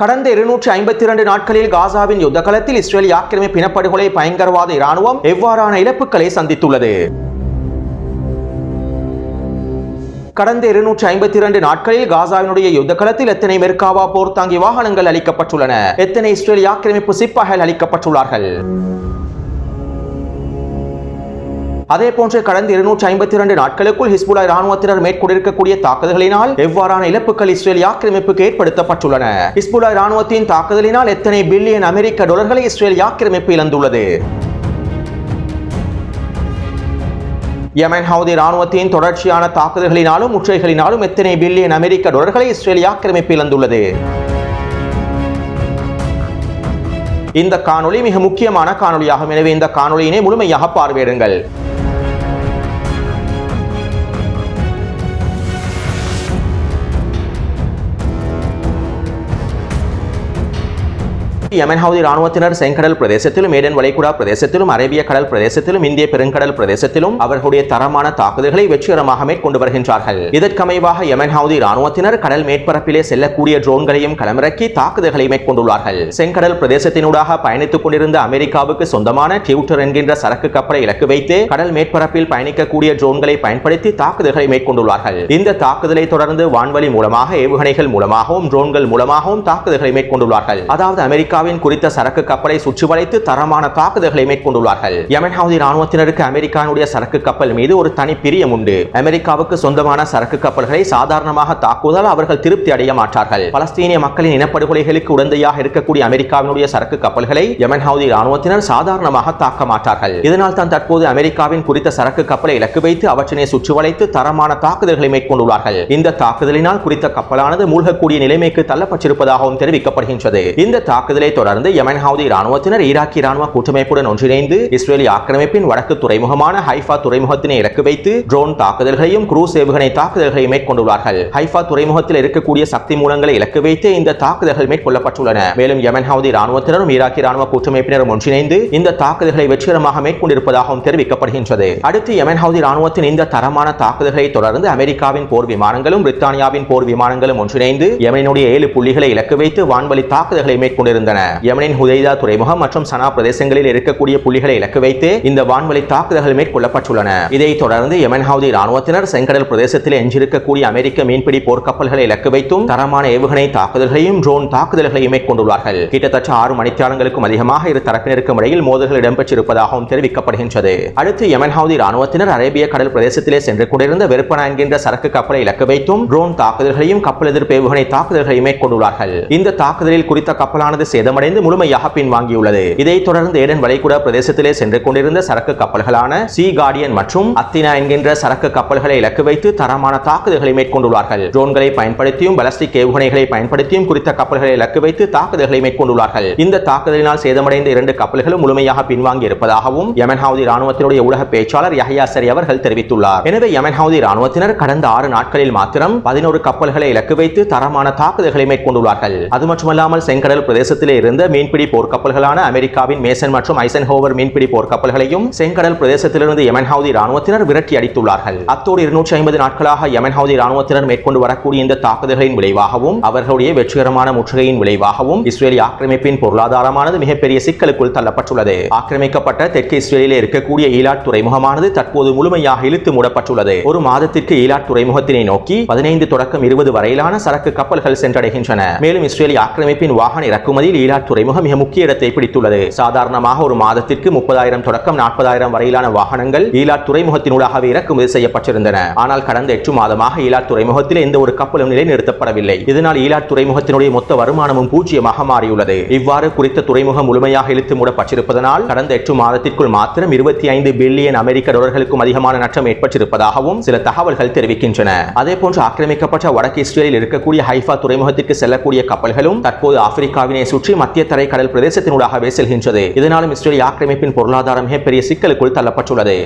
கடந்த இருநூற்றி ஐம்பத்தி இரண்டு நாட்களில் காசாவின் யுத்த களத்தில் இஸ்ரேல் ஆக்கிரமிப்பு இனப்படுகொலை பயங்கரவாத இராணுவம் எவ்வாறான இழப்புகளை சந்தித்துள்ளது? கடந்த இருநூற்றி ஐம்பத்தி இரண்டு நாட்களில் காசாவினுடைய யுத்த களத்தில் எத்தனை மெர்காவா போர்த்தாங்கி வாகனங்கள் அளிக்கப்பட்டுள்ளன? எத்தனை இஸ்ரேல் ஆக்கிரமிப்பு சிப்பாய்கள் அளிக்கப்பட்டுள்ளார்கள்? அதே போன்று கடந்த இருநூற்றி ஐம்பத்தி இரண்டு நாட்களுக்குள் ஹிஸ்புல்லா இராணுவத்தினர் மேற்கொண்டிருக்கக்கூடிய தாக்குதல்களினால் எவ்வாறான இழப்புகள் இஸ்ரேல் ஆக்கிரமிப்புக்கு ஏற்படுத்தப்பட்டுள்ளன? ஹிஸ்புல்லா இராணுவத்தின் தாக்குதலினால் எத்தனை பில்லியன் அமெரிக்க டாலர்களை இஸ்ரேல் ஆக்கிரமிப்பு இழந்துள்ளது? யமன் ஹவுதி ராணுவத்தின் தொடர்ச்சியான தாக்குதல்களினாலும் முற்றைகளினாலும் எத்தனை பில்லியன் அமெரிக்க டாலர்களை இஸ்ரேல் ஆக்கிரமிப்பு இழந்துள்ளது? இந்த காணொளி மிக முக்கியமான காணொளியாகும். எனவே இந்த காணொளியினை முழுமையாக பார்வையிடுங்கள். யமன் ஹவுதி ராணுவத்தினர் செங்கடல் பிரதேசத்திலும் ஏடன் வளைகுடா பிரதேசத்திலும் அரேபிய கடல் பிரதேசத்திலும் இந்திய பெருங்கடல் பிரதேசத்திலும் அவர்களுடைய தரமான தாக்குதல்களை வெற்றிகரமாக மேற்கொண்டு வருகின்றார்கள். இதற்கமைவாக யமன் ஹவுதி ராணுவத்தினர் கடல் மேற்பரப்பிலே செல்லக்கூடிய ட்ரோன்களையும் களமிறக்கி தாக்குதல்களை மேற்கொண்டுள்ளார்கள். செங்கடல் பிரதேசத்தினூடாக பயணித்துக் கொண்டிருந்த அமெரிக்காவுக்கு சொந்தமான டியூட்டர் என்கின்ற சரக்கு கப்பலை இலக்கு வைத்து கடல் மேற்பரப்பில் பயணிக்கக்கூடிய ட்ரோன்களை பயன்படுத்தி தாக்குதல்களை மேற்கொண்டுள்ளார்கள். இந்த தாக்குதலை தொடர்ந்து வான்வழி மூலமாக ஏவுகணைகள் மூலமாகவும் ட்ரோன்கள் மூலமாகவும் தாக்குதல்களை மேற்கொண்டுள்ளார்கள். அதாவது அமெரிக்காவின் குறித்த சரக்கு கப்பலை சுற்றி வளைத்து தரமான தாக்குதல்களை மேற்கொண்டுள்ளார்கள். யமன் ஹவுதி ராணுவத்தினருக்கு அமெரிக்காவுடைய சரக்கு கப்பல் மீது ஒரு தனி பிரியம் உண்டு. அமெரிக்காவுக்கு சொந்தமான சரக்கு கப்பல்களை சாதாரணமாக தாக்குவதால் அவர்கள் திருப்தி அடைய மாட்டார்கள். பலஸ்தீனிய மக்களின் இனப்படுகொலைகளுக்கு உடந்தையாக இருக்கக்கூடிய அமெரிக்காவினுடைய சரக்கு கப்பல்களை யமன் ஹவுதி ராணுவத்தினர் சாதாரணமாக தாக்க மாட்டார்கள். இதனால் தான் தற்போது அமெரிக்காவின் குறித்த சரக்கு கப்பலை இலக்கு வைத்து அவற்றினை சுற்றி வளைத்து தரமான தாக்குதல்களை மேற்கொண்டுள்ளார்கள். இந்த தாக்குதலினால் குறித்த கப்பலானது மூழ்கக்கூடிய நிலைமைக்கு தள்ளப்பட்டிருப்பதாகவும் தெரிவிக்கப்படுகின்றது. இந்த தாக்குதலை தொடர்ந்து யமன் ஹவுதி ராணுவத்தினர் ஈராக்கி ராணுவ கூட்டமைப்புடன் ஒன்றிணைந்து இஸ்ரேலி ஆக்கிரமிப்பின் வடக்கு துறைமுகமான ஹைஃபா துறைமுகத்தினை இலக்கு வைத்து ட்ரோன் தாக்குதல்களையும் குரூஸ் ஏவுகணை தாக்குதல்களையும் மேற்கொண்டுள்ளார்கள். ஹைஃபா துறைமுகத்தில் இருக்கக்கூடிய சக்தி மூலங்களை இலக்கு வைத்து இந்த தாக்குதல்கள் மேற்கொள்ளப்பட்டுள்ளன. மேலும் யமன் ஹவுதி ராணுவத்தினரும் ஈராக்கி ராணுவ கூட்டமைப்பினரும் ஒன்றிணைந்து இந்த தாக்குதல்களை வெற்றிகரமாக மேற்கொண்டிருப்பதாகவும் தெரிவிக்கப்படுகின்றது. அடுத்து யமன் ஹவுதி ராணுவத்தின் இந்த தரமான தாக்குதல்களை தொடர்ந்து அமெரிக்காவின் போர் விமானங்களும் பிரித்தானியாவின் போர் விமானங்களும் ஒன்றிணைந்து யமனுடைய ஏழு புள்ளிகளை இலக்கு வைத்து வான்வழி தாக்குதல்களை மேற்கொண்டிருந்தன. யமனின் ஹுதைதா துறைமுகம் மற்றும் சனா பிரதேசங்களில் இருக்கக்கூடிய புள்ளிகளை இலக்கு வைத்து இந்த வான்வழி தாக்குதல்கள் மேற்கொள்ளப்பட்டுள்ளன. இதைத் தொடர்ந்து யமன் ஹவுதி ராணுவத்தினர் செங்கடல் பிரதேசத்தில் எஞ்சிருக்கக்கூடிய அமெரிக்க மீன்பிடி போர்க்கப்பல்களை இலக்கு வைத்தும் தரமான ஏவுகணை தாக்குதல்களையும் ட்ரோன் தாக்குதல்களையும் மேற்கொண்டுள்ளார்கள். கிட்டத்தட்ட ஆறு மணித்தியாலங்களுக்கும் அதிகமாக இரு தரப்பினருக்கும் இடையில் மோதல்கள் இடம்பெற்றிருப்பதாகவும் தெரிவிக்கப்படுகின்றது. அடுத்து யமன் ஹவுதி ராணுவத்தினர் அரேபிய கடல் பிரதேசத்திலே சென்று கொண்டிருந்த வெறுப்பன என்கின்ற சரக்கு கப்பலை இலக்கு வைத்தும் ட்ரோன் தாக்குதல்களையும் கப்பல் எதிர்ப்பு ஏவுகணை தாக்குதல்களையும் மேற்கொண்டுள்ளார்கள். இந்த தாக்குதலில் குறித்த கப்பலானது சேதமடைந்து முழுமையாக பின்வாங்கியுள்ளது இதைத் தொடர்ந்து ஏடன் வளைகுடா பிரதேசத்திலே சென்று கொண்டிருந்த சரக்கு கப்பல்களான சி கார்டியன் மற்றும் அத்தினா என்கின்ற சரக்கு கப்பல்களை இலக்கு வைத்து தரமான தாக்குதல்களை மேற்கொண்டுள்ளார்கள். ட்ரோன்களை பயன்படுத்தியும் பலஸ்டிக் ஏவுகணைகளை பயன்படுத்தியும் குறித்த கப்பல்களை இலக்கு வைத்து தாக்குதல்களை மேற்கொண்டுள்ளார்கள். இந்த தாக்குதலினால் சேதமடைந்த இரண்டு கப்பல்களும் முழுமையாக பின்வாங்கி இருப்பதாகவும் யமன் ராணுவத்தினுடைய உலக பேச்சாளர் யஹ்யா சரி அவர்கள் தெரிவித்துள்ளார். எனவே யமன் ராணுவத்தினர் கடந்த ஆறு நாட்களில் மாத்திரம் பதினோரு கப்பல்களை இலக்கு வைத்து தரமான தாக்குதல்களை மேற்கொண்டுள்ளார்கள். அது மட்டுமல்லாமல் செங்கடல் பிரதேசத்திலே இருந்த மீன்பிடி போர்க்கப்பல்களான அமெரிக்காவின் மேசன் மற்றும் ஐசன்ஹோவர் மீன்பிடி போர்க்கப்பல்களையும் செங்கடல் பிரதேசத்திலிருந்து யமன்ஹவுதி ராணுவத்தினர் விரட்டி அடித்துள்ளார்கள். அத்தோடு இருநூற்றி ஐம்பது நாட்களாக யமன்ஹவுதி ராணுவத்தினர் மேற்கொண்டு வரக்கூடிய இந்த தாக்குதல்களின் விளைவாகவும் அவர்களுடைய வெற்றிகரமான முற்றுகையின் விளைவாகவும் இஸ்ரேலி ஆக்கிரமிப்பின் பொருளாதாரமானது மிகப்பெரிய சிக்கலுக்குள் தள்ளப்பட்டுள்ளது. ஆக்கிரமிக்கப்பட்ட தெற்கு இஸ்ரேலில் இருக்கக்கூடிய ஈலாட் துறைமுகமானது தற்போது முழுமையாக இழுத்து மூடப்பட்டுள்ளது. ஒரு மாதத்திற்கு ஈலாட் துறைமுகத்தினை நோக்கி பதினைந்து தொடக்கம் இருபது வரையிலான சரக்கு கப்பல்கள் சென்றடைகின்றன. மேலும் இஸ்ரேலி ஆக்கிரமிப்பின் வாகன இறக்குமதியில் ஈலாட் துறைமுகம் மிக முக்கிய இடத்தை பிடித்துள்ளது. சாதாரணமாக ஒரு மாதத்திற்கு முப்பதாயிரம் தொடக்கம் நாற்பதாயிரம் வரையிலான வாகனங்கள் ஈலாட் துறைமுகத்தினூடாகவே இறக்குமதி செய்யப்பட்டிருந்தன. ஆனால் கடந்த எட்டு மாதமாக ஈலாட் துறைமுகத்தில் எந்த ஒரு கப்பலும் நிலைநிறுத்தப்படவில்லை. இதனால் ஈலாட் துறைமுகத்தினுடைய மொத்த வருமானமும் பூஜ்ஜியமாக மாறியுள்ளது. இவ்வாறு குறித்த துறைமுகம் முழுமையாக இழுத்து மூடப்பட்டிருப்பதனால் கடந்த எட்டு மாதத்திற்குள் மாத்திரம் இருபத்தி ஐந்து பில்லியன் அமெரிக்க டாலர்களுக்கும் அதிகமான நட்டம் ஏற்பட்டிருப்பதாகவும் சில தகவல்கள் தெரிவிக்கின்றன. அதே போன்று ஆக்கிரமிக்கப்பட்ட வடக்கு இஸ்ரேலில் இருக்கக்கூடிய ஹைஃபா துறைமுகத்திற்கு செல்லக்கூடிய கப்பல்களும் தற்போது ஆப்பிரிக்காவினை சுற்றி மத்திய தரை கடல் பிரதேசத்தினூடாகவே செல்கின்றது இதனாலும் இஸ்ரேலிய ஆக்கிரமிப்பின் பொருளாதாரம் மிகப்பெரிய சிக்கலுக்குள் தள்ளப்பட்டுள்ளது.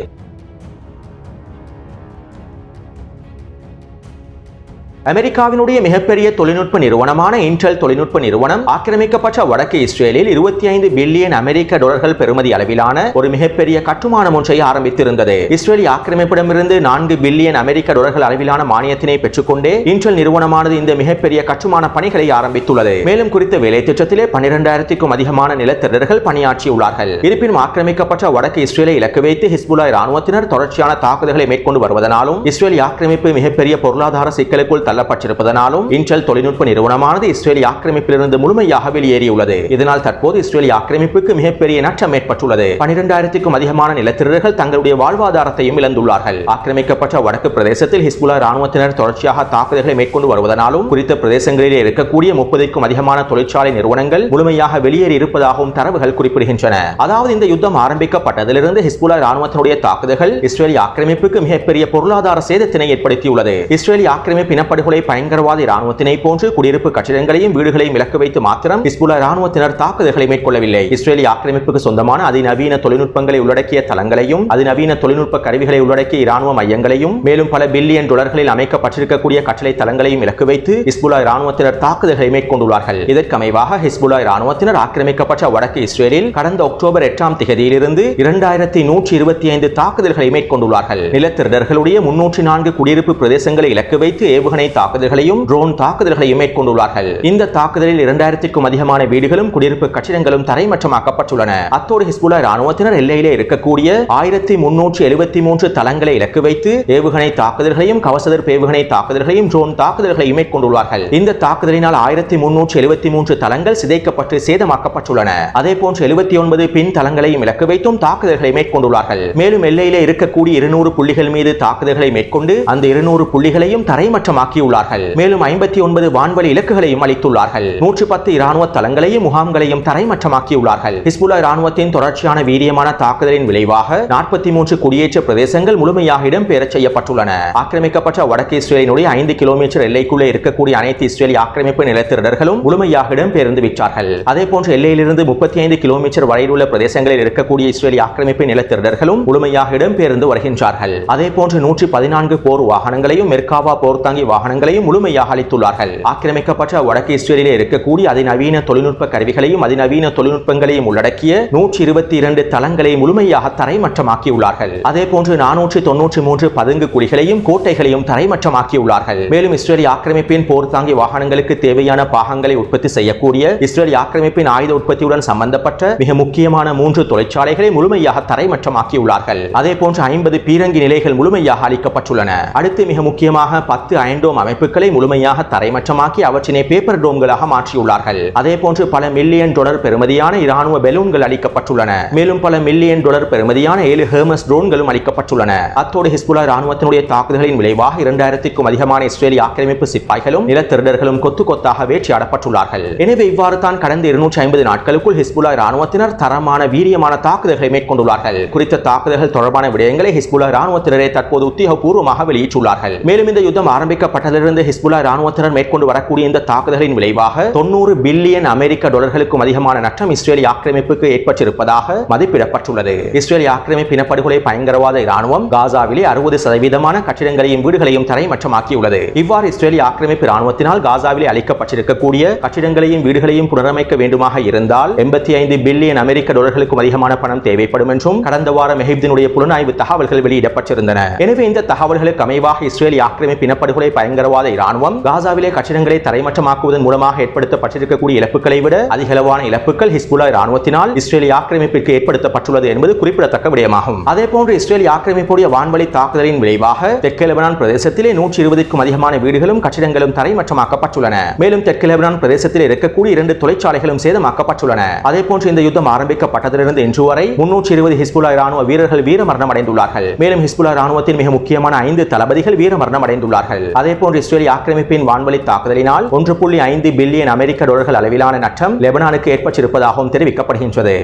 அமெரிக்காவினுடைய மிகப்பெரிய தொழில்நுட்ப நிறுவனமான இன்டெல் தொழில்நுட்ப நிறுவனம் ஆக்கிரமிக்கப்பட்ட வடக்கு இஸ்ரேலில் இருபத்தி ஐந்து பில்லியன் அமெரிக்க டாலர்கள் பெறுமதி அளவிலான ஒரு மிகப்பெரிய கட்டுமானம் ஒன்றை ஆரம்பித்திருந்தது. இஸ்ரேலி ஆக்கிரமிப்பிடமிருந்து நான்கு பில்லியன் அமெரிக்க டாலர்கள் அளவிலான மானியத்தினை பெற்றுக்கொண்டே இன்டெல் நிறுவனமானது இந்த மிகப்பெரிய கட்டுமான பணிகளை ஆரம்பித்துள்ளது. மேலும் குறித்த வேலை திட்டத்திலே பன்னிரண்டாயிரத்திற்கும் அதிகமான நிலத்திரர்கள் பணியாற்றியுள்ளார்கள். இருப்பினும் ஆக்கிரமிக்கப்பட்ட வடக்கு இஸ்ரேலை இலக்கு வைத்து ஹிஸ்புல்லா ராணுவத்தினர் தொடர்ச்சியான தாக்குதல்களை மேற்கொண்டு வருவதனாலும் இஸ்ரேலி ஆக்கிரமிப்பு மிகப்பெரிய பொருளாதார சிக்கலுக்குள் தள்ளப்பட்டிருப்பதனாலும் இன்டெல் தொழில்நுட்ப நிறுவனமானது இஸ்ரேலி ஆக்கிரமிப்பிலிருந்து முழுமையாக வெளியேறியுள்ளது. இதனால் தற்போது இஸ்ரேலி ஆக்கிரமிப்புக்கு மிகப்பெரிய நட்டம் ஏற்பட்டுள்ளது. பனிரெண்டாயிரத்திற்கும் அதிகமான நிலத்திரர்கள் தங்களுடைய வாழ்வாதாரத்தையும் இழந்துள்ளார்கள். ஆக்கிரமிக்கப்பட்ட வடக்கு பிரதேசத்தில் ஹிஸ்புல்லா ராணுவத்தினர் தொடர்ச்சியாக தாக்குதல்களை மேற்கொண்டு வருவதனாலும் குறித்த பிரதேசங்களிலே இருக்கக்கூடிய முப்பதுக்கும் அதிகமான தொழிற்சாலை நிறுவனங்கள் முழுமையாக வெளியேறி இருப்பதாகவும் தரவுகள் குறிப்பிடுகின்றன. அதாவது இந்த யுத்தம் ஆரம்பிக்கப்பட்டதிலிருந்து ஹிஸ்புல்லா ராணுவத்தினுடைய தாக்குதல்கள் இஸ்ரேலி ஆக்கிரமிப்புக்கு மிகப்பெரிய பொருளாதார சேதத்தினை ஏற்படுத்தியுள்ளது. இஸ்ரேலி ஆக்கிரமிப்பு இனப்படுகொலை பயங்கரவாதி ராணுவத்தினை போன்று குடியிருப்பு கட்டிடங்களையும் வீடுகளையும் இலக்கு வைத்து மாத்திரம் ஹிஸ்புல்லா ராணுவத்தினர் தாக்குதல்களை மேற்கொள்ளவில்லை. இஸ்ரேலி ஆக்கிரமிப்புக்கு சொந்தமான அதிநவீன தொழில்நுட்பங்களை உள்ளடக்கிய தளங்களையும் அதிநவீன தொழில்நுட்ப கருவிகளை உள்ளடக்கிய இராணுவ மையங்களையும் மேலும் பல பில்லியன் டாலர்களில் அமைக்கப்பட்டிருக்கக்கூடிய கட்டளை தளங்களையும் இலக்கு வைத்து ஹிஸ்புல்லா ராணுவத்தினர் தாக்குதல்களை மேற்கொண்டுள்ளார்கள். இதற்கமைவாக ஹிஸ்புல்லா ராணுவத்தினர் ஆக்கிரமிக்கப்பட்ட வடக்கு இஸ்ரேலில் கடந்த அக்டோபர் எட்டாம் திகதியிலிருந்து இரண்டாயிரத்தி நூற்றி இருபத்தி ஐந்து தாக்குதல்களை மேற்கொண்டுள்ளார்கள். நிலத்திருடர்களுடைய முன்னூற்றி நான்கு குடியிருப்பு பிரதேசங்களை இலக்கு வைத்து ஏவுகணை தாக்குதல்களையும் ட்ரோன் தாக்குதல்களையும் மேற்கொண்டுள்ளார்கள். இந்த தாக்குதலில் இரண்டாயிரத்திற்கும் அதிகமான வீடுகளும் குடியிருப்பு கட்டிடங்களும் தரைமட்டமாக்கப்பட்டுள்ளன அத்தோடு ஹிஸ்புல்லா ராணுவத்தினர் எல்லையிலே இருக்கக்கூடிய ஆயிரத்தி முன்னூற்று எழுபத்தி மூன்று தளங்களை இலக்கு வைத்து ஏவுகணை தாக்குதல்களையும் கவசதர் ஏவுகணை தாக்குதல்களையும் ட்ரோன் தாக்குதல்களையும் மேற்கொண்டுள்ளார்கள். இந்த தாக்குதலினால் ஆயிரத்தி முன்னூற்று எழுபத்தி மூன்று தளங்கள் சிதைக்கப்பட்டு சேதமாக்கப்பட்டுள்ளன. அதே போன்று எழுபத்தி ஒன்பது பின் தளங்களையும் இலக்கு வைத்தும் தாக்குதல்களை மேற்கொண்டுள்ளார்கள். மேலும் எல்லையிலே இருக்கக்கூடிய இருநூறு புள்ளிகள் மீது தாக்குதல்களை மேற்கொண்டு அந்த இருநூறு புள்ளிகளையும் தரைமட்டமாக்கி தரைமட்டமாக்கியுள்ளார்கள் மேலும் ஐம்பத்தி ஒன்பது வான்வழி இலக்குகளையும் அளித்துள்ளார்கள். நூற்று பத்து இராணுவ தளங்களையும் முகாம்களையும் தரைமட்டமாக்கியுள்ளார்கள். ஹிஸ்புல்லா இராணுவத்தின் தொடர்ச்சியான வீரியமான தாக்குதலின் விளைவாக நாற்பத்தி மூன்று குடியேற்ற பிரதேசங்கள் முழுமையாக இடம்பெயரச் செய்யப்பட்டுள்ளன. ஆக்கிரமிக்கப்பட்ட வடக்கு இஸ்ரேலினுடைய ஐந்து கிலோமீட்டர் எல்லைக்குள்ளே இருக்கக்கூடிய அனைத்து இஸ்ரேலி ஆக்கிரமிப்பு நிலத்திரடர்களும் முழுமையாக இடம்பெயர்ந்து விட்டார்கள். அதே போன்று எல்லையிலிருந்து முப்பத்தி ஐந்து கிலோமீட்டர் வரையில் உள்ள பிரதேசங்களில் இருக்கக்கூடிய இஸ்ரேலி ஆக்கிரமிப்பு நிலத்திரடர்களும் முழுமையாக இடம்பெயர்ந்து வருகின்றார்கள். அதே போன்று நூற்றி பதினான்கு போர் வாகனங்களையும் மெர்காவா போர் தாங்கி வாகன வாகனங்களையும் முழுமையாக அளித்துள்ளார்கள். ஆக்கிரமிக்கப்பட்ட வடக்கு இஸ்ரேலிலே இருக்கக்கூடிய அதிநவீன தொழில்நுட்ப கருவிகளையும் அதிநவீன தொழில்நுட்பங்களையும் உள்ளடக்கிய நூற்றி இருபத்தி இரண்டு தளங்களை முழுமையாக தரைமட்டமாக்கியுள்ளார்கள். அதே போன்று நானூற்றி தொன்னூற்றி மூன்று பதுங்கு குழிகளையும் கோட்டைகளையும் தரைமட்டமாக்கியுள்ளார்கள். மேலும் இஸ்ரேலி ஆக்கிரமிப்பின் போர் தாங்கி வாகனங்களுக்கு தேவையான பாகங்களை உற்பத்தி செய்யக்கூடிய இஸ்ரேலி ஆக்கிரமிப்பின் ஆயுத உற்பத்தியுடன் சம்பந்தப்பட்ட மிக முக்கியமான மூன்று தொழிற்சாலைகளை முழுமையாக தரைமட்டமாக்கியுள்ளார்கள். அதே போன்று ஐம்பது பீரங்கி நிலைகள் முழுமையாக அளிக்கப்பட்டுள்ளன. அடுத்து மிக முக்கியமாக பத்து ஐண்டோம் அயன்டோம் அமைப்புகளை முழுமையாக தரைமட்டமாக்கி அவற்றினை பேப்பர் டோம்களாக மாற்றியுள்ளார்கள். அதே போன்று பல மில்லியன் டாலர் பெறுமதியான இராணுவ பெலூன்கள் அளிக்கப்பட்டுள்ளன. மேலும் பல மில்லியன் டாலர் பெறுமதியான ஏழு ஹெர்மஸ் ட்ரோன்களும் அளிக்கப்பட்டுள்ளன. அத்தோடு ஹிஸ்புல்லா ராணுவத்தினுடைய தாக்குதலின் விளைவாக இரண்டாயிரத்திற்கும் அதிகமான இஸ்ரேலி ஆக்கிரமிப்பு சிப்பாய்களும் நிலத்திருடர்களும் கொத்து கொத்தாக வேட்டையாடப்பட்டுள்ளார்கள் எனவே இவ்வாறு தான் கடந்த இருநூற்றி ஐம்பது நாட்களுக்குள் ஹிஸ்புல்லா ராணுவத்தினர் தரமான வீரியமான தாக்குதல்களை மேற்கொண்டுள்ளார்கள். குறித்த தாக்குதல்கள் தொடர்பான விடயங்களை ஹிஸ்புல்லா ராணுவத்தினரே தற்போது உத்தியோகபூர்வமாக வெளியிட்டுள்ளார்கள். மேலும் இந்த யுத்தம் ஆரம்பிக்கப்பட்ட ஆரம்பிக்கப்பட்டதிலிருந்து ஹிஸ்புல்லா ராணுவத்தினர் மேற்கொண்டு வரக்கூடிய இந்த தாக்குதலின் விளைவாக தொண்ணூறு பில்லியன் அமெரிக்க டாலர்களுக்கும் அதிகமான நஷ்டம் இஸ்ரேலி ஆக்கிரமிப்புக்கு ஏற்பட்டிருப்பதாக மதிப்பிடப்பட்டுள்ளது. இஸ்ரேலி ஆக்கிரமிப்பு இனப்படுகொலை பயங்கரவாத இராணுவம் காசாவிலே அறுபது சதவீதமான கட்டிடங்களையும் வீடுகளையும் தரைமட்டமாக்கியுள்ளது. இவ்வாறு இஸ்ரேலி ஆக்கிரமிப்பு இராணுவத்தினால் காசாவிலே அளிக்கப்பட்டிருக்கக்கூடிய கட்டிடங்களையும் வீடுகளையும் புனரமைக்க வேண்டுமாக இருந்தால் எண்பத்தி ஐந்து பில்லியன் அமெரிக்க டாலர்களுக்கும் அதிகமான பணம் தேவைப்படும் என்றும் கடந்த வாரம் எகிப்தினுடைய புலனாய்வு தகவல்கள் வெளியிடப்பட்டிருந்தன. எனவே இந்த தகவல்களுக்கு அமைவாக இஸ்ரேலி ஆக்கிரமிப்பு இனப்படுகொலை பயங்கரவாத இராணுவம் காசாவிலே கட்டிடங்களை தரைமட்டமாக்குவதன் மூலமாக ஏற்படுத்தப்பட்டிருக்கக்கூடிய இழப்புகளை விட அதிகளவான இழப்புகள் ஹிஸ்புல்லா இராணுவத்தினால் இஸ்ரேலிய ஆக்கிரமிப்பிற்கு ஏற்படுத்தப்பட்டுள்ளது என்பது குறிப்பிடத்தக்க விடயமாகும். அதே போன்று இஸ்ரேலி ஆக்கிரமிப்புடைய வான்வழி தாக்குதலின் விளைவாக தெற்கு லெபனான் பிரதேசத்திலே நூற்றி இருபதுக்கும் அதிகமான வீடுகளும் கட்டிடங்களும் தரைமட்டமாக்கப்பட்டுள்ளன. மேலும் தெற்கு லெபனான் பிரதேசத்தில் இருக்கக்கூடிய இரண்டு தொழிற்சாலைகளும் சேதமாக்கப்பட்டுள்ளன. அதே போன்று இந்த யுத்தம் ஆரம்பிக்கப்பட்டதிலிருந்து இன்று வரை முன்னூற்றி இருபது ஹிஸ்புல்லா இராணுவ வீரர்கள் வீரமரணம் அடைந்துள்ளார்கள் மேலும் ஹிஸ்புல்லா ராணுவத்தின் மிக முக்கியமான ஐந்து தளபதிகள் வீரமரணம் அடைந்துள்ளார்கள் அதே போன்று இஸ்ரேலி ஆக்கிரமிப்பின் வான்வழி தாக்குதலினால் ஒன்று புள்ளி ஐந்து பில்லியன் அமெரிக்க டாலர்கள் அளவிலான நட்டம் லெபனானுக்கு ஏற்பட்டிருப்பதாகவும் தெரிவிக்கப்படுகின்றது.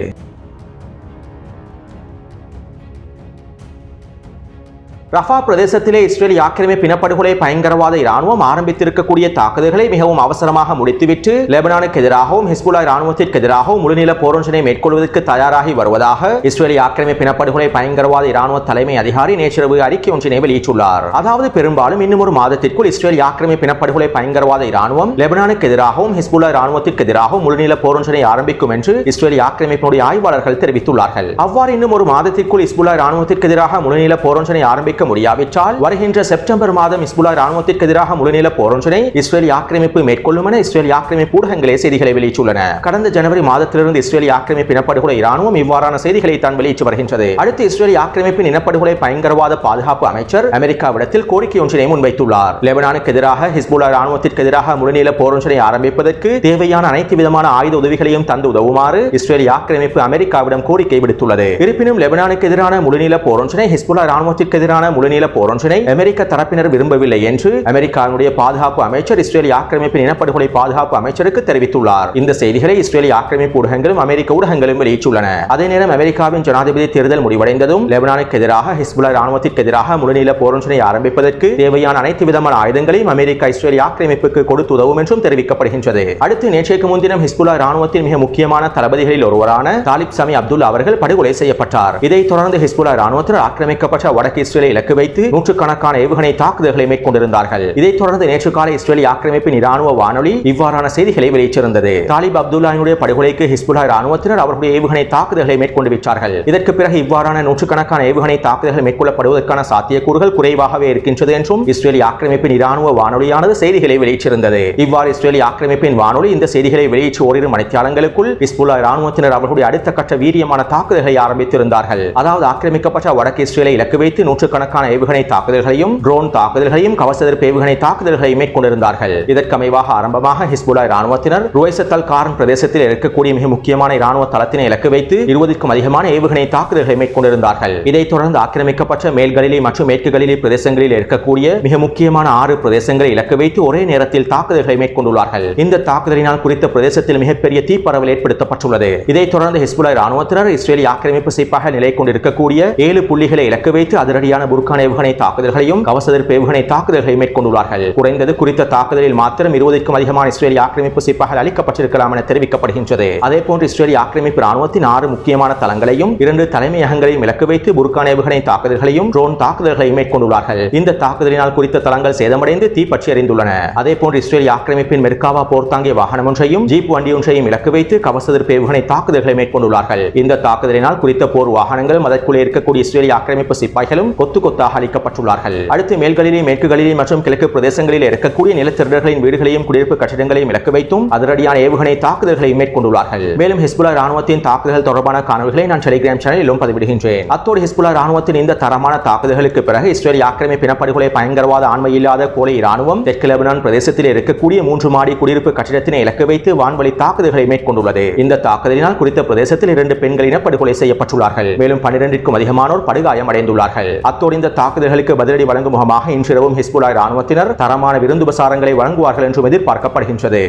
ரஃபா பிரதேசத்திலே இஸ்ரேல் ஆக்கிரமிப்பு இனப்படுகொலை பயங்கரவாத இராணுவம் ஆரம்பித்திருக்கக்கூடிய தாக்குதல்களை மிகவும் அவசரமாக முடித்துவிட்டு லெபனானுக்கு எதிராகவும் ஹிஸ்புல்லா இராணுவத்திற்கு எதிராகவும் முழுநில போரொன்றினை மேற்கொள்வதற்கு தயாராகி வருவதாக இஸ்ரேலி ஆக்கிரமிப்பு இனப்படுகொலை பயங்கரவாத இராணுவ தலைமை அதிகாரி நேற்றிரவு அறிக்கை ஒன்றினை வெளியிட்டுள்ளார். அதாவது பெரும்பாலும் இன்னும் ஒரு மாதத்திற்குள் இஸ்ரேல் ஆக்கிரமிப்பு இனப்படுகொலை பயங்கரவாத இராணுவம் லெபனானுக்கு எதிராகவும் ஹிஸ்புல்லா இராணுவத்திற்கு எதிராகவும் முழுநில போரொன்றினை ஆரம்பிக்கும் என்று இஸ்ரேலி ஆக்கிரமிப்பினுடைய ஆய்வாளர்கள் தெரிவித்துள்ளார்கள். அவ்வாறு இன்னும் ஒரு மாதத்திற்குள் ஹிஸ்புல்லா இராணுவத்திற்கு எதிராக முழுநில போரொன்றினை ஆரம்பிக்க முடியாவிட்டால் வருகின்ற செப்டம்பர் மாதம் இஸ்புலா ராணுவத்திற்கு எதிராக முழுநில போரொன்றினை இஸ்ரேல் ஆக்கிரமிப்பு மேற்கொள்ளும் என இஸ்ரேல் ஆக்கிரமிப்பு ஊடகங்களே செய்திகளை வெளியிட்டுள்ளன. கடந்த ஜனவரி மாதத்திலிருந்து இஸ்ரேல் ஆக்கிரமிப்பு இனப்படுகொலை ராணுவம் இவ்வாறான செய்திகளை தான் வெளியிட்டு வருகின்றது. அடுத்து இஸ்ரேல் ஆக்கிரமிப்பின் இனப்படுகொலை பயங்கரவாத பாதுகாப்பு அமைச்சர் அமெரிக்காவிடத்தில் கோரிக்கை ஒன்றினை முன்வைத்துள்ளார். லெபனானுக்கு எதிராக ஹிஸ்புல்லா ராணுவத்திற்கு எதிராக முழுநில போரொன்றினை ஆரம்பிப்பதற்கு தேவையான அனைத்து விதமான ஆயுத உதவிகளையும் தந்து உதவுமாறு இஸ்ரேலி ஆக்கிரமிப்பு அமெரிக்காவிடம் கோரிக்கை விடுத்துள்ளது. இருப்பினும் லெபனானுக்கு எதிரான முழுநில போரொன்றினை ஹிஸ்புல்லா ராணுவத்திற்கு எதிரான முழுநில போரொன்றினை அமெரிக்க தரப்பினர் விரும்பவில்லை என்று அமெரிக்காவுடைய பாதுகாப்பு அமைச்சர் இஸ்ரேலிய ஆக்கிரமிப்பின் இனப்படுகொலை பாதுகாப்பு அமைச்சருக்கு தெரிவித்துள்ளார். இந்த செய்திகளை இஸ்ரேலிய ஆக்கிரமிப்பு ஊடகங்களும் அமெரிக்க ஊடகங்களும் வெளியிட்டுள்ளன. அதே நேரம் அமெரிக்காவின் ஜனாதிபதி தேர்தல் முடிவடைந்ததும் லெபனானுக்கு எதிராக ஹிஸ்புல்லா ராணுவத்திற்கு எதிராக முழுநில போரொன்றினை ஆரம்பிப்பதற்கு தேவையான அனைத்து விதமான ஆயுதங்களையும் அமெரிக்கா இஸ்ரேலிய ஆக்கிரமிப்புக்கு கொடுத்து உதவும் என்றும் தெரிவிக்கப்படுகின்றது. அடுத்து நேற்றைக்கு முன்தினம் ஹிஸ்புல்லா ராணுவத்தின் மிக முக்கியமான தளபதிகளில் ஒருவரான தாலிப் சமி அப்துல் அவர்கள் படுகொலை செய்யப்பட்டார். இதைத் தொடர்ந்து ஹிஸ்புல்லா ராணுவத்தினர் ஆக்கிரமிக்கப்பட்ட வடக்கு இஸ்ரேலை இலக்கு வைத்து நூற்றுக்கணக்கான ஏவுகணை தாக்குதல்களை மேற்கொண்டிருந்தார்கள். இதைத் தொடர்ந்து நேற்று காலை இஸ்ரேலி ஆக்கிரமிப்பின் இராணுவ வானொலி இவ்வாறான செய்திகளை வெளியிட்டிருந்தது. தாலிப் அப்துல்லாவினுடைய படுகொலைக்கு ஹிஸ்புல்லா இராணுவத்தினர் அவருடைய ஏவுகணை தாக்குதல்களை மேற்கொண்டு விட்டார்கள். இதற்கு பிறகு இவ்வாறான நூற்றுக்கணக்கான ஏவுகணை தாக்குதல்கள் மேற்கொள்ளப்படுவதற்கான சாத்தியக்கூறுகள் குறைவாகவே இருக்கின்றது என்றும் இஸ்ரேலி ஆக்கிரமிப்பின் இராணுவ வானொலியானது செய்திகளை வெளியிட்டிருந்தது. இவ்வாறு இஸ்ரேலி ஆக்கிரமிப்பின் வானொலி இந்த செய்திகளை வெளியிட்டு ஓரிரு மணித்தியாலங்களுக்குள் ஹிஸ்புல்லா இராணுவத்தினர் அவர்களுடைய அடுத்த கட்ட வீரியமான தாக்குதல்களை ஆரம்பித்திருந்தார்கள். அதாவது ஆக்கிரமிக்கப்பட்ட வடக்கு இஸ்ரேலை இலக்கு வைத்து நூற்றுக்கணக்கான ஏவுகணை தாக்குதல்களையும் ட்ரோன் தாக்குதல்களையும் கவச எதிர்ப்பு ஏவுகணை தாக்குதல்களையும் மேற்கொண்டிருந்தார்கள். இதற்கமைவாக ஆரம்பமாக ஹிஸ்புல்லா இராணுவத்தினர் ருவைசத்தல் காரன் பிரதேசத்தில் இருக்கக்கூடிய மிக முக்கியமான இராணுவ தளத்தினை இலக்கு வைத்து இருபதுக்கும் அதிகமான ஏவுகணை தாக்குதல்களை மேற்கொண்டிருந்தார்கள். இதைத் தொடர்ந்து ஆக்கிரமிக்கப்பட்ட மேல்கலிலே மற்றும் மேற்கு கலிலே பிரதேசங்களில் இருக்கக்கூடிய மிக முக்கியமான ஆறு பிரதேசங்களை இலக்கு வைத்து ஒரே நேரத்தில் தாக்குதல்களை மேற்கொண்டுள்ளார்கள். இந்த தாக்குதலினால் குறித்த பிரதேசத்தில் மிகப்பெரிய தீப்பரவல் ஏற்படுத்தப்பட்டுள்ளது. இதைத் தொடர்ந்து ஹிஸ்புல்லா இராணுவத்தினர் இஸ்ரேலி ஆக்கிரமிப்பு சிப்பாக நிலை கொண்டிருக்கக்கூடிய ஏழு புள்ளிகளை இலக்கு வைத்து அதிரடியான புர்கான் ஏவுகணை தாக்குதல்களையும் கவசதிர்ப்பு ஏவுகணை தாக்குதல்களை மேற்கொண்டுள்ளார்கள். குறைந்தது குறித்த தாக்குதலில் மாத்திரம் இருபதுக்கும் அதிகமான இஸ்ரேலி ஆக்கிரமிப்பு சிப்பாக அளிக்கப்பட்டிருக்கலாம் என தெரிவிக்கப்படுகின்றது. அதே போன்று இஸ்ரேலி ஆக்கிரமிப்பு ராணுவத்தின் ஆறு முக்கியமான தளங்களையும் இரண்டு தலைமையகங்களையும் இலக்கு வைத்து புர்கான் ஏவுகணை தாக்குதல்களையும் ட்ரோன் தாக்குதல்களையும் மேற்கொண்டுள்ளார்கள். இந்த தாக்குதலினால் குறித்த தளங்கள் சேதமடைந்து தீ பற்றி அறிந்துள்ளன அதே போன்று இஸ்ரேலி ஆக்கிரமிப்பின் மெர்காவா போர்த்தாங்கிய வாகனம் ஒன்றையும் ஜீப் வண்டி ஒன்றையும் இலக்கு வைத்து கவசதிர்ப்பு ஏவுகணை தாக்குதல்களை மேற்கொண்டுள்ளார்கள். இந்த தாக்குதலினால் குறித்த போர் வாகனங்களும் அதற்குள்ளே இருக்கக்கூடிய இஸ்ரேலி ஆக்கிரமிப்பு சிப்பாய்களும் கொத்து கொத்தாக அளிக்கப்பட்டுள்ளார்கள். அடுத்து மேல்களிலே மேற்குகளிலே மற்றும் கிழக்கு பிரதேசங்களில் இருக்கக்கூடிய நிலத்திரர்களின் வீடுகளையும் குடியிருப்பு கட்டிடங்களையும் இலக்கு வைத்தும் அதிரடியான ஏவுகணை தாக்குதல்களை மேற்கொண்டுள்ளார்கள். மேலும் ஹிஸ்புல்லா ராணுவத்தின் தாக்குதல் தொடர்பான காணொலிகளை நான் டெலிகிராம் சேனலிலும் பதிவிடுகின்றேன். அத்தோடு ஹிஸ்புல்லா ராணுவத்தின் இந்த தரமான தாக்குதல்களுக்கு பிறகு இஸ்ரேல் ஆக்கிரமிப்பு இனப்படுகொலை பயங்கரவாத ஆண்மை இல்லாத கோலை ராணுவம் தெற்கு லெபனான் பிரதேசத்தில் இருக்கக்கூடிய மூன்று மாடி குடியிருப்பு கட்டிடத்தினை இலக்கு வைத்து வான்வழி தாக்குதல்களை மேற்கொண்டுள்ளது. இந்த தாக்குதலினால் குறித்த பிரதேசத்தில் இரண்டு பெண்கள் இனப்படுகொலை செய்யப்பட்டுள்ளார்கள். மேலும் பன்னிரண்டிற்கும் அதிகமானோர் படுகாயம் அடைந்துள்ளார்கள் அத்தோடு இந்த தாக்குதல்களுக்கு பதிலடி வழங்கும் முகமாக இன்றிரவும் ஹிஸ்புல்லா ராணுவத்தினர் தரமான விருந்துபசாரங்களை வழங்குவார்கள் என்றும் எதிர்பார்க்கப்படுகின்றது.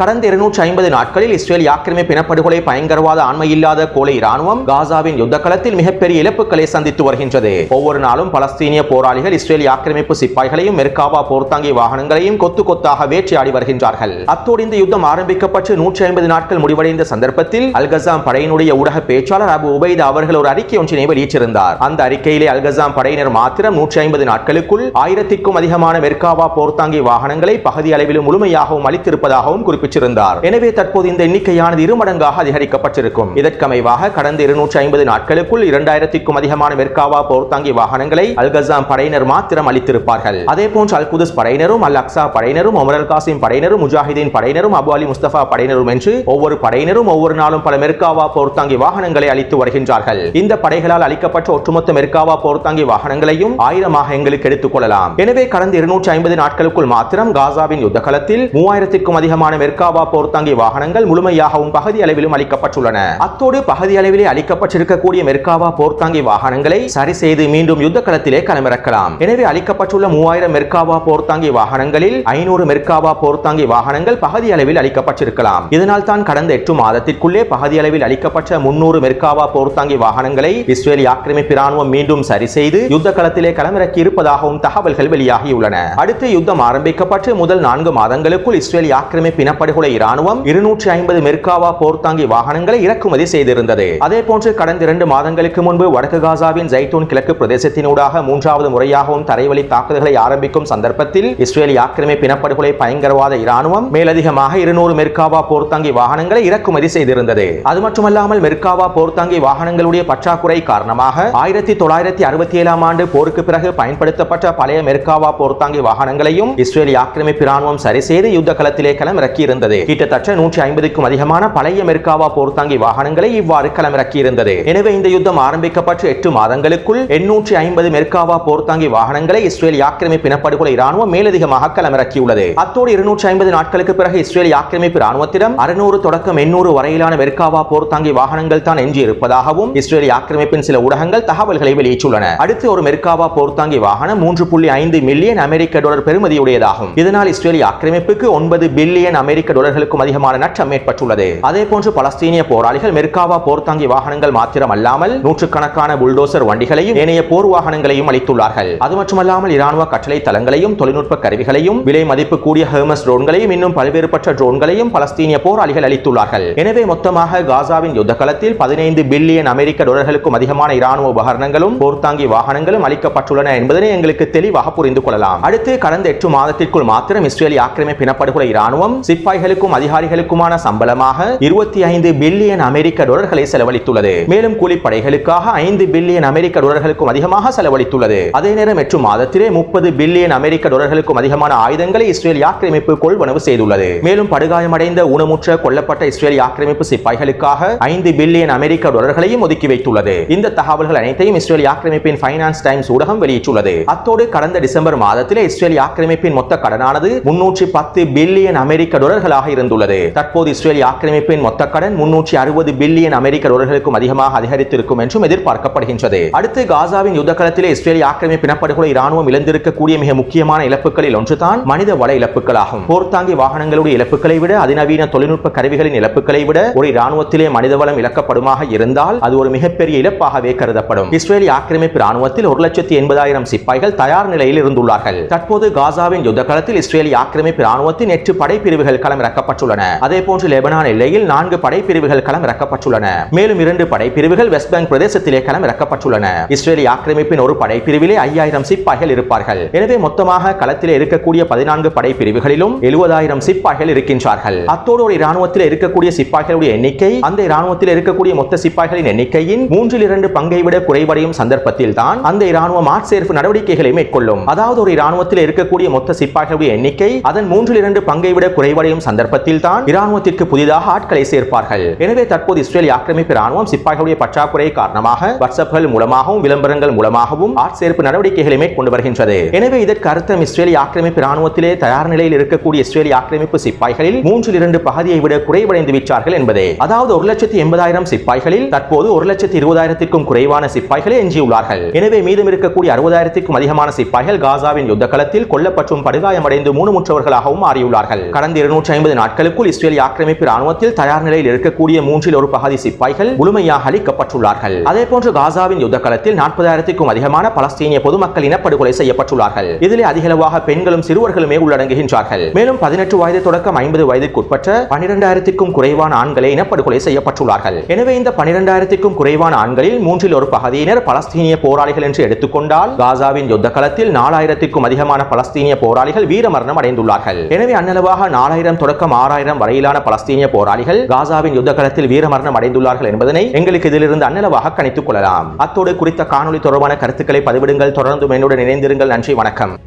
கடந்த இருநூற்றி ஐம்பது நாட்களில் இஸ்ரேல் ஆக்கிரமிப்பு இனப்படுகொலை பயங்கரவாத ஆண்மையில்லாத கோலை ராணுவம் காசாவின் யுத்த களத்தில் மிகப்பெரிய இழப்புகளை சந்தித்து வருகின்றது. ஒவ்வொரு நாளும் பலஸ்தீனிய போராளிகள் இஸ்ரேல் ஆக்கிரமிப்பு சிப்பாய்களையும் மெர்காவா போர்த்தாங்கி வாகனங்களையும் கொத்து கொத்தாக வேற்றியாடி வருகின்றார்கள். அத்தோடு இந்த யுத்தம் ஆரம்பிக்கப்பட்டு நூற்றி ஐம்பது நாட்கள் முடிவடைந்த சந்தர்ப்பத்தில் அல்கசாம் படையினுடைய ஊடக பேச்சாளர் அபு உபைத் அவர்கள் ஒரு அறிக்கை ஒன்றினை வெளியிட்டிருந்தார். அந்த அறிக்கையிலே அல்கசாம் படையினர் மாத்திரம் நூற்றி ஐம்பது நாட்களுக்குள் ஆயிரத்திற்கும் அதிகமான மெர்காவா போர்த்தாங்கி வாகனங்களை பகுதி அளவிலும் முழுமையாகவும் அளித்திருப்பதாகவும் குறிப்பிட்டார் குறிப்பிட்டிருந்தார். எனவே தற்போது இந்த எண்ணிக்கையானது இருமடங்காக அதிகரிக்கப்பட்டிருக்கும். இதற்கமைவாக கடந்த இருநூற்றி ஐம்பது நாட்களுக்குள் இரண்டாயிரத்திற்கும் அதிகமான மெர்காவா போர்த்தாங்கி வாகனங்களை அல்கசாம் படையினர் மாத்திரம் அளித்திருப்பார்கள். அதே போன்று அல் குதுஸ் படையினரும் அல் அக்சா படையினரும் ஒமர் அல் காசிம் படையினரும் முஜாஹிதீன் படையினரும் அபு அலி முஸ்தபா படையினரும் என்று ஒவ்வொரு படையினரும் ஒவ்வொரு நாளும் பல மெர்காவா போர்த்தாங்கி வாகனங்களை அளித்து வருகின்றார்கள். இந்த படைகளால் அளிக்கப்பட்ட ஒட்டுமொத்த மெர்காவா போர்த்தாங்கி வாகனங்களையும் ஆயிரமாக எங்களுக்கு எடுத்துக் கொள்ளலாம். எனவே கடந்த இருநூற்றி ஐம்பது நாட்களுக்குள் மாத்திரம் காசாவின் யுத்த களத்தில் மூவாயிரத்திற்கும் அதிகமான மெர்காவா போர்த்தாங்கி வாகனங்கள் முழுமையாகவும் பகுதி அளவிலும் அளிக்கப்பட்டுள்ளன அத்தோடு பகுதி அளவிலே அளிக்கப்பட்டிருக்கக்கூடிய மெர்காவா போர்த்தாங்கி வாகனங்களை சரி செய்து மீண்டும் யுத்த களத்திலே களமிறக்கலாம். எனவே அளிக்கப்பட்டுள்ள மூவாயிரம் மெர்காவா போர்த்தாங்கி வாகனங்களில் ஐநூறு மெர்காவா போர்த்தாங்கி வாகனங்கள் பகுதி அளவில் அளிக்கப்பட்டிருக்கலாம் இதனால் தான் கடந்த எட்டு மாதத்திற்குள்ளே பகுதி அளவில் அளிக்கப்பட்ட முன்னூறு மெர்காவா போர்த்தாங்கி வாகனங்களை இஸ்ரேல் ஆக்கிரமிப்பு ராணுவம் மீண்டும் சரி செய்து யுத்த களத்திலே களமிறக்கி இருப்பதாகவும் தகவல்கள் வெளியாகியுள்ளன. அடுத்து யுத்தம் ஆரம்பிக்கப்பட்டு முதல் நான்கு மாதங்களுக்குள் இஸ்ரேல் ஆக்கிரமிப்பு இனப்படுகொலை ராணுவம் இருநூற்றி ஐம்பது மெர்காவா போர்த்தாங்கி வாகனங்களை இறக்குமதி செய்திருந்தது. அதே போன்று கடந்த இரண்டு மாதங்களுக்கு முன்பு வடக்கு காசாவின் ஜைட்டூன் கிழக்கு பிரதேசத்தினூடாக மூன்றாவது முறையாகவும் தரைவழி தாக்குதல்களை ஆரம்பிக்கும் சந்தர்ப்பத்தில் இஸ்ரேலி ஆக்கிரமிப்பு இனப்படுகொலை பயங்கரவாத இராணுவம் மேலதிகமாக இருநூறு மெர்காவா போர்த்தாங்கி வாகனங்களை இறக்குமதி செய்திருந்தது. அது மட்டுமல்லாமல் மெர்காவா போர்த்தாங்கி வாகனங்களுடைய பற்றாக்குறை காரணமாக ஆயிரத்தி தொள்ளாயிரத்தி அறுபத்தி ஏழாம் ஆண்டு போருக்கு பிறகு பயன்படுத்தப்பட்ட பழைய மெர்காவா போர்த்தாங்கி வாகனங்களையும் இஸ்ரேலி ஆக்கிரமிப்பு இராணுவம் சரி செய்து யுத்த களத்திலே களம் இறக்கியிருந்தது இருந்தது. கிட்டத்தட்ட நூற்றி ஐம்பதுக்கும் அதிகமான பழைய மெர்காவா போர்த்தாங்கி வாகனங்களை இவ்வாறு களமிறக்கி இருந்தது எனவே இந்த யுத்தம் ஆரம்பிக்கப்பட்டு எட்டு மாதங்களுக்குள் எண்ணூற்றி ஐம்பது மெர்காவா போர்த்தாங்கி வாகனங்களை இஸ்ரேல் ஆக்கிரமிப்பு இனப்படுகொலை ராணுவம் மேலதிகமாக களமிறக்கியுள்ளது. அத்தோடு இருநூற்றி ஐம்பது நாட்களுக்கு பிறகு இஸ்ரேல் ஆக்கிரமிப்பு ராணுவத்திடம் அறுநூறு தொடக்கம் எண்ணூறு வரையிலான மெர்காவா போர்த்தாங்கி வாகனங்கள் தான் எஞ்சி இருப்பதாகவும் இஸ்ரேல் ஆக்கிரமிப்பின் சில ஊடகங்கள் தகவல்களை வெளியிட்டுள்ளன. அடுத்து ஒரு மெர்காவா போர்த்தாங்கி வாகனம் மூன்று புள்ளி ஐந்து மில்லியன் அமெரிக்க டாலர் பெறுமதியுடையதாகும். இதனால் இஸ்ரேல் ஆக்கிரமிப்புக்கு ஒன்பது பில்லியன் அமெரிக்க அமெரிக்க டாலர்களுக்கும் அதிகமான நட்டம் ஏற்பட்டுள்ளது. அதே போன்று பலஸ்தீனிய போராளிகள் மெர்காவா போர்த்தாங்கி வாகனங்கள் மாத்திரம் அல்லாமல் நூற்றுக்கணக்கான புல்டோசர் வண்டிகளையும் ஏனைய போர் வாகனங்களையும் அளித்துள்ளார்கள். அது மட்டுமல்லாமல் இராணுவ கட்டளை தளங்களையும் தொழில்நுட்ப கருவிகளையும் விலை மதிப்பு கூடிய ஹெர்மஸ் ட்ரோன்களையும் இன்னும் பல்வேறுபட்ட ட்ரோன்களையும் பலஸ்தீனிய போராளிகள் அளித்துள்ளார்கள். எனவே மொத்தமாக காசாவின் யுத்த களத்தில் பதினைந்து பில்லியன் அமெரிக்க டாலர்களுக்கும் அதிகமான இராணுவ உபகரணங்களும் போர்த்தாங்கி வாகனங்களும் அளிக்கப்பட்டுள்ளன என்பதனை எங்களுக்கு தெளிவாக புரிந்து கொள்ளலாம். அடுத்து கடந்த எட்டு மாதத்திற்குள் மாத்திரம் இஸ்ரேலி ஆக்கிரமிப்பு இனப்படுகொலை இராணுவம் சிப்பாய் சிப்பாய்களுக்கும் அதிகாரிகளுக்குமான சம்பளமாக இருபத்தி ஐந்து பில்லியன் அமெரிக்க டாலர்களை செலவழித்துள்ளது. மேலும் கூலிப்படைகளுக்காக ஐந்து பில்லியன் அமெரிக்க டாலர்களுக்கும் அதிகமாக செலவழித்துள்ளது. அதே நேரம் எட்டு மாதத்திலே முப்பது பில்லியன் அமெரிக்க டாலர்களுக்கும் அதிகமான ஆயுதங்களை இஸ்ரேல் ஆக்கிரமிப்பு கொள்வனவு செய்துள்ளது. மேலும் படுகாயமடைந்த ஊனமுற்ற கொல்லப்பட்ட இஸ்ரேல் ஆக்கிரமிப்பு சிப்பாய்களுக்காக ஐந்து பில்லியன் அமெரிக்க டாலர்களையும் ஒதுக்கி வைத்துள்ளது. இந்த தகவல்கள் அனைத்தையும் இஸ்ரேல் ஆக்கிரமிப்பின் பைனான்ஸ் டைம்ஸ் ஊடகம் வெளியிட்டுள்ளது. அத்தோடு கடந்த டிசம்பர் மாதத்திலே இஸ்ரேல் ஆக்கிரமிப்பின் மொத்த கடனானது முன்னூற்றி பத்து பில்லியன் அமெரிக்க டாலர்களாக இருந்துள்ளது. தற்போது இஸ்ரேல் ஆக்கிரமிப்பின் மொத்த கடன் முன்னூற்றி அறுபது பில்லியன் அமெரிக்க டாலர்களுக்கும் அதிகமாக அதிகரித்திருக்கும் என்றும் எதிர்பார்க்கப்படுகின்றது. அடுத்து காசாவின் யுத்தகலத்திலே இஸ்ரேல் ஆக்கிரமிப்பு இனப்படுகொலை இராணுவம் இழந்திருக்கக்கூடிய மிக முக்கியமான இழப்புகளில் ஒன்றுதான் மனித வள இழப்புகளாகும். போர்த்தாங்கி வாகனங்களுடைய இழப்புகளை விட அதிநவீன தொழில்நுட்ப கருவிகளின் இழப்புகளை விட ஒரு இராணுவத்திலே மனித வளம் இழக்கப்படுமாக இருந்தால் அது ஒரு மிகப்பெரிய இழப்பாகவே கருதப்படும். இஸ்ரேலிய ஆக்கிரமிப்பு ராணுவத்தில் ஒரு லட்சத்தி எண்பதாயிரம் சிப்பாய்கள் தயார் நிலையில் இருந்துள்ளார்கள். தற்போது காசாவின் யுத்த களத்தில் இஸ்ரேலி ஆக்கிரமிப்பு ராணுவத்தின் எட்டு படைப்பிரிவுகள் களமிறக்கப்பட்டுள்ளன அதே போன்று லெபனான் எல்லையில் நான்கு படைப்பிரிவுகள் களமிறக்கப்பட்டுள்ளன மேலும் இரண்டு படைப்பிரிவுகள் வெஸ்ட் பேங்க் பிரதேசத்திலே களமிறக்கப்பட்டுள்ளன இஸ்ரேலி ஆக்கிரமிப்பின் ஒரு படைப்பிரிவிலே ஐயாயிரம் சிப்பாய்கள் இருப்பார்கள். எனவே மொத்தமாக களத்திலே இருக்கக்கூடிய பதினான்கு படைப்பிரிவுகளிலும் எழுபதாயிரம் சிப்பாய்கள் இருக்கின்றார்கள். அத்தோடு ஒரு இராணுவத்தில் இருக்கக்கூடிய சிப்பாய்களுடைய எண்ணிக்கை அந்த இராணுவத்தில் இருக்கக்கூடிய மொத்த சிப்பாய்களின் எண்ணிக்கையின் மூன்றில் இரண்டு பங்கை விட குறைவடையும் சந்தர்ப்பத்தில் தான் அந்த இராணுவம் ஆட்சேர்ப்பு நடவடிக்கைகளை மேற்கொள்ளும். அதாவது ஒரு இராணுவத்தில் இருக்கக்கூடிய மொத்த சிப்பாய்களுடைய எண்ணிக்கை அதன் மூன்றில் இரண்டு பங்கை விட குறைவடையும் சந்தர்ப்பத்தில் தான் இராணுவத்திற்கு புதிதாக ஆட்களை சேர்ப்பார்கள். எனவே தற்போது இஸ்ரேல் ஆக்கிரமிப்பு இராணுவம் சிப்பாய்களுடைய பற்றாக்குறை காரணமாக வாட்ஸ்அப்கள் மூலமாகவும் விளம்பரங்கள் மூலமாகவும் ஆட்சேர்ப்பு நடவடிக்கைகளை மேற்கொண்டு வருகின்றது. எனவே இதற்கு அர்த்தம் இஸ்ரேலி ஆக்கிரமிப்பு இராணுவத்திலே தயார் நிலையில் இருக்கக்கூடிய இஸ்ரேலி ஆக்கிரமிப்பு சிப்பாய்களில் மூன்றில் இரண்டு பகுதியை விட குறைவடைந்து விட்டார்கள் என்பதே. அதாவது ஒரு லட்சத்தி எண்பதாயிரம் சிப்பாய்களில் தற்போது ஒரு லட்சத்தி இருபதாயிரத்திற்கும் குறைவான சிப்பாய்களே எஞ்சியுள்ளார்கள். எனவே மீதம் இருக்கக்கூடிய அறுபதாயிரத்திற்கும் அதிகமான சிப்பாய்கள் காசாவின் யுத்த களத்தில் கொல்லப்பட்டும் படுகாயமடைந்து மூணுமுற்றவர்களாகவும் மாறியுள்ளார்கள். கடந்த இருநூற்றி ஐம்பது நாட்களுக்குள் இஸ்ரேல் ஆக்கிரமிப்பு ராணுவத்தில் தயார் நிலையில் இருக்கக்கூடிய மூன்றில் ஒரு பகுதி சிப்பாய்கள் முழுமையாக அளிக்கப்பட்டுள்ளார்கள் அதே போன்று காசாவின் யுத்த களத்தில் நாற்பதாயிரத்திற்கும் அதிகமான பலஸ்தீனிய பொதுமக்கள் இனப்படுகொலை செய்யப்பட்டுள்ளார்கள். இதிலே அதிகளவாக பெண்களும் சிறுவர்களுமே உள்ளடங்குகின்றார்கள். மேலும் பதினெட்டு வயது தொடக்கம் ஐம்பது வயதிற்குட்பட்ட பனிரெண்டாயிரத்திற்கும் குறைவான ஆண்களே இனப்படுகொலை செய்யப்பட்டுள்ளார்கள். எனவே இந்த பனிரெண்டாயிரத்திற்கும் குறைவான ஆண்களில் மூன்றில் ஒரு பகுதியினர் பலஸ்தீனிய போராளிகள் என்று எடுத்துக்கொண்டால் காசாவின் யுத்த களத்தில் நாலாயிரத்திற்கும் அதிகமான பலஸ்தீனிய போராளிகள் வீரமரணம் அடைந்துள்ளார்கள். எனவே அன்னளவாக நாலாயிரம் தொடக்கம் ஆறாயிரம் வரையிலான பலஸ்தீனிய போராளிகள் காசாவின் யுத்த களத்தில் வீரமரணம் அடைந்துள்ளார்கள் என்பதனை எங்களுக்கு இதிலிருந்து அன்னளவாக கணித்துக் கொள்ளலாம். அத்தோடு குறித்த காணொலி தொடர்பான கருத்துக்களை பதிவிடுங்கள். தொடர்ந்து என்னுடன் இணைந்திருங்கள். நன்றி வணக்கம்.